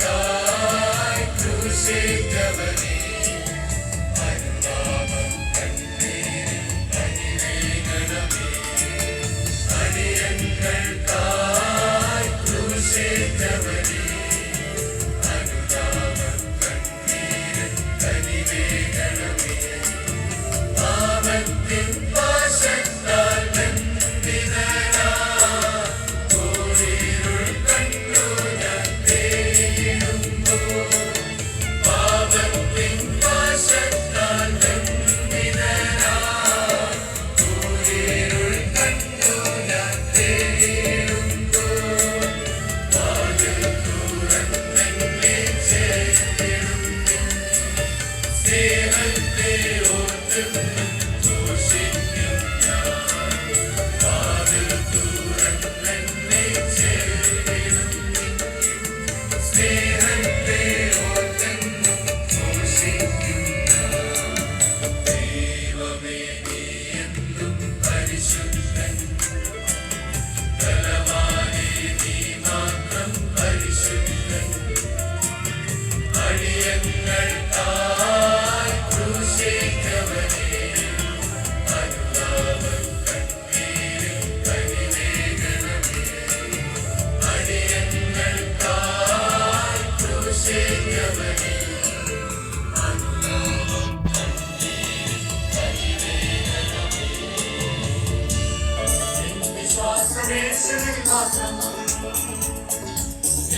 அடியங்களுக்காய் குருசேத்தவனே அருந்தாமல்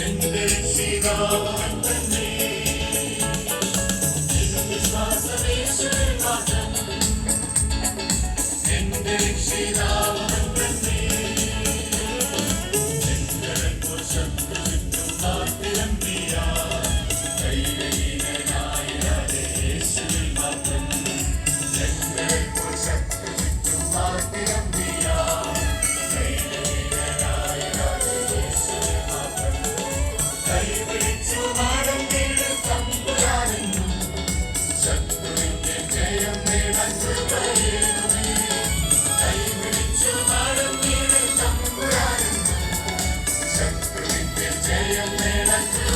എന്റെ രക്ഷിതാവൻ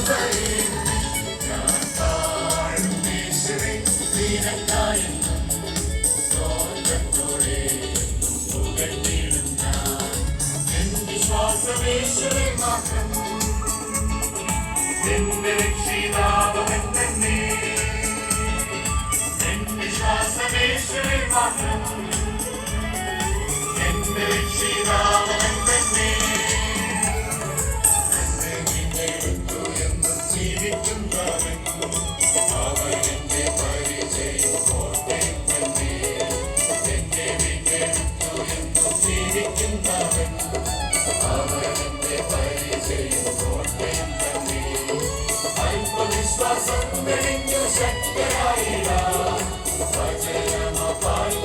നേടാൻ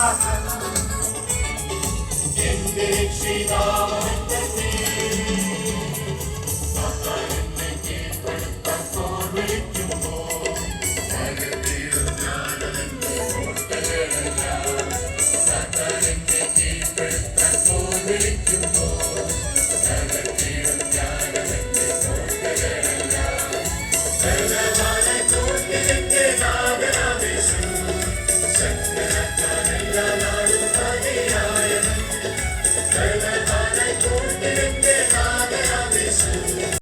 Awesome.